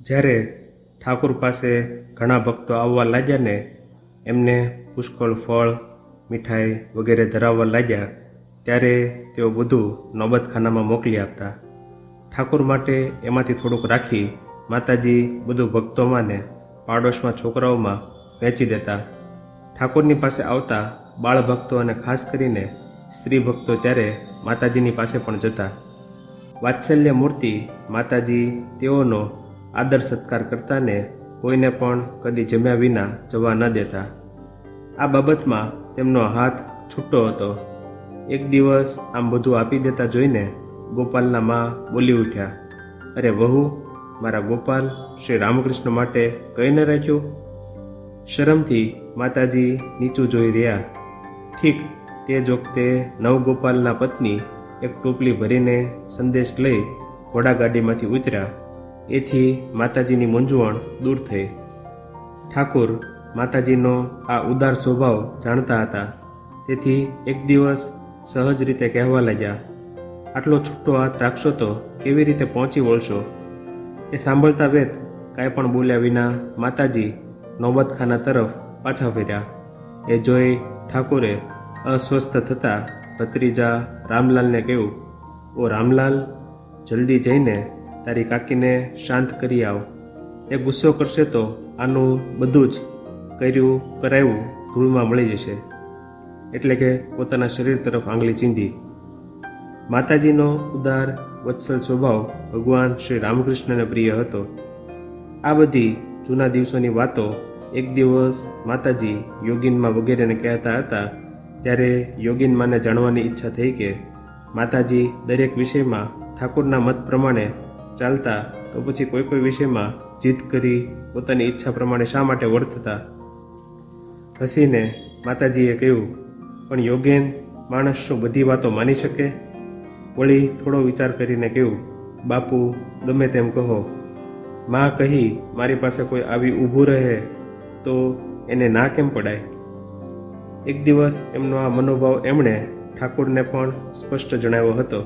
જ્યારે ઠાકુર પાસે ઘણા ભક્તો આવવા લાગ્યા ને, એમને પુષ્કળ ફળ, મીઠાઈ વગેરે ધરાવવા લાગ્યા, ત્યારે તેઓ બધું નોબતખાનામાં મોકલી આપતા. ઠાકુર માટે એમાંથી થોડુંક રાખી માતાજી બધું ભક્તોમાં ને પાડોશમાં છોકરાઓમાં વહેંચી દેતા. ઠાકોરની પાસે આવતા બાળ ભક્તો અને ખાસ કરીને સ્ત્રી ભક્તો ત્યારે માતાજીની પાસે પણ જતા. વાત્સલ્ય મૂર્તિ માતાજી તેઓનો આદર સત્કાર કરતાને કોઈને પણ કદી જમ્યા વિના જવા ન દેતા. આ બાબતમાં તેમનો હાથ છૂટો હતો. એક દિવસ આમ બધું આપી દેતા જોઈને ગોપાલના મા બોલી ઉઠ્યા, અરે વહુ, મારા ગોપાલ શ્રી રામકૃષ્ણ માટે કંઈ ન રાખ્યું? શરમથી માતાજી નીચું જોઈ રહ્યા. ઠીક, તે જ વખતે નવગોપાલના પત્ની એક ટોપલી ભરીને સંદેશ લઈ ઘોડાગાડીમાંથી ઉતર્યા. એથી માતાજીની મૂંઝવણ દૂર થઈ. ઠાકુર માતાજીનો આ ઉદાર સ્વભાવ જાણતા હતા. તેથી એક દિવસ સહજ રીતે કહેવા લાગ્યા, આટલો છૂટો હાથ રાખશો તો કેવી રીતે પહોંચી વળશો? એ સાંભળતા વેત કાંઈ પણ બોલ્યા વિના માતાજી નોબતખાના તરફ પાછા ફર્યા. એ જોઈ ઠાકુરે અસ્વસ્થ થતાં ભત્રીજા રામલાલને કહ્યું, ઓ રામલાલ, જલ્દી જઈને તારી કાકીને શાંત કરી આવ. એ ગુસ્સો કરશે તો આનું બધું જ કર્યું કરાયું ધૂળમાં મળી જશે. એટલે કે પોતાના શરીર તરફ આંગળી ચીંધી. માતાજીનો ઉદાર વત્સલ સ્વભાવ ભગવાન શ્રી રામકૃષ્ણને પ્રિય હતો. આ બધી જૂના દિવસોની વાતો એક દિવસ માતાજી યોગીનમાં વગેરેને કહેતા હતા, ત્યારે યોગીનમાને જાણવાની ઈચ્છા થઈ કે માતાજી દરેક વિષયમાં ઠાકોરના મત પ્રમાણે ચાલતા તો પછી કોઈ કોઈ વિષયમાં જીદ કરી પોતાની ઈચ્છા પ્રમાણે શા માટે વર્તતા હસીને માતાજીએ કહ્યું, પણ યોગેન, માણસ શું બધી વાતો માની શકે? વળી થોડો વિચાર કરીને કહ્યું, બાપુ, ગમે તેમ કહો. માં કહી મારી પાસે કોઈ આવી ઊભું રહે તો એને ના કેમ પડાય? એક દિવસ એમનો આ મનોભાવ એમણે ઠાકોરને પણ સ્પષ્ટ જણાવ્યો હતો.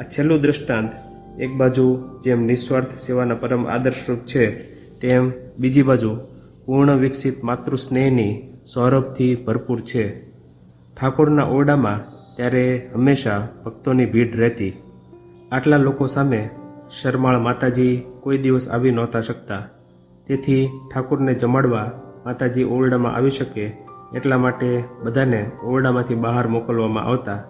આ છેલ્લું દૃષ્ટાંત એક બાજુ જેમ નિસ્વાર્થ સેવાના પરમ આદર્શરૂપ છે, તેમ બીજી બાજુ પૂર્ણ વિકસિત માતૃસ્નેહની સૌરભથી ભરપૂર છે. ઠાકોરના ઓરડામાં ત્યારે હંમેશા ભક્તોની ભીડ રહેતી. આટલા લોકો સામે શરમાળ માતાજી કોઈ દિવસ આવી નહોતા શકતા. તેથી ઠાકોરને જમાડવા માતાજી ઓરડામાં આવી શકે એટલા માટે બધાને ઓરડામાંથી બહાર મોકલવામાં આવતા.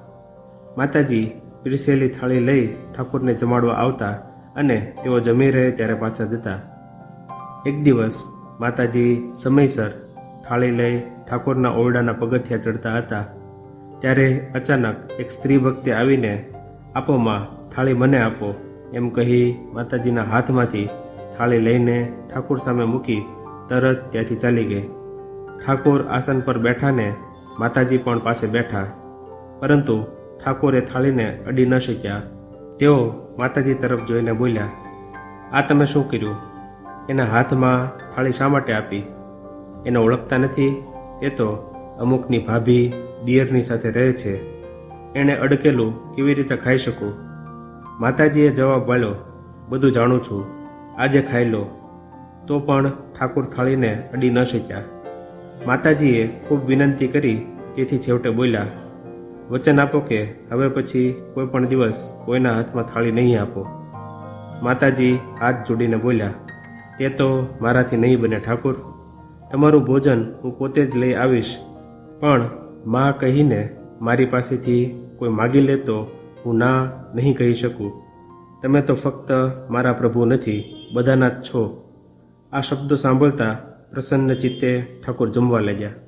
માતાજી પીરસેલી થાળી લઈ ઠાકોરને જમાડવા આવતા અને તેઓ જમી રહે ત્યારે પાછા જતા. એક દિવસ માતાજી સમયસર થાળી લઈ ઠાકોરના ઓરડાના પગથિયા ચડતા હતા. ત્યારે અચાનક એક સ્ત્રી ભક્તિ આવીને આપો માં થાળી મને આપો, એમ કહી માતાજીના હાથમાંથી થાળી લઈને ઠાકોર સામે મૂકી તરત ત્યાંથી ચાલી ગઈ. ઠાકોર આસન પર બેઠાને માતાજી પણ પાસે બેઠા. પરંતુ ઠાકોરે થાળીને અડી ન શક્યા. તેઓ માતાજી તરફ જોઈને બોલ્યા, આ તમે શું કર્યું? એના હાથમાં થાળી શા માટે આપી? એને ઓળખતા નથી? એ તો અમુકની ભાભી દિયરની સાથે રહે છે. એણે અડકેલું કેવી રીતે ખાઈ શકું? માતાજીએ જવાબ વાળ્યો બધું જાણું છું. આજે ખાઈ લો. તો પણ ઠાકુર થાળીને અડી ન શક્યા. માતાજીએ ખૂબ વિનંતી કરી, તેથી છેવટે બોલ્યા વચન આપો કે હવે પછી કોઈ પણ દિવસ કોઈના હાથમાં થાળી નહીં આપો. માતાજી હાથ જોડીને બોલ્યા, તે તો મારાથી નહીં બને ઠાકુર. તમારું ભોજન હું પોતે જ લઈ આવીશ. પણ મા કહીને મારી પાસેથી કોઈ માગી લે તો હું ના નહીં કહી શકું. તમે તો ફક્ત મારા પ્રભુ નથી, બધાના જ છો. આ શબ્દો સાંભળતા પ્રસન્ન ચિત્તે ઠાકોર જમવા લાગ્યા.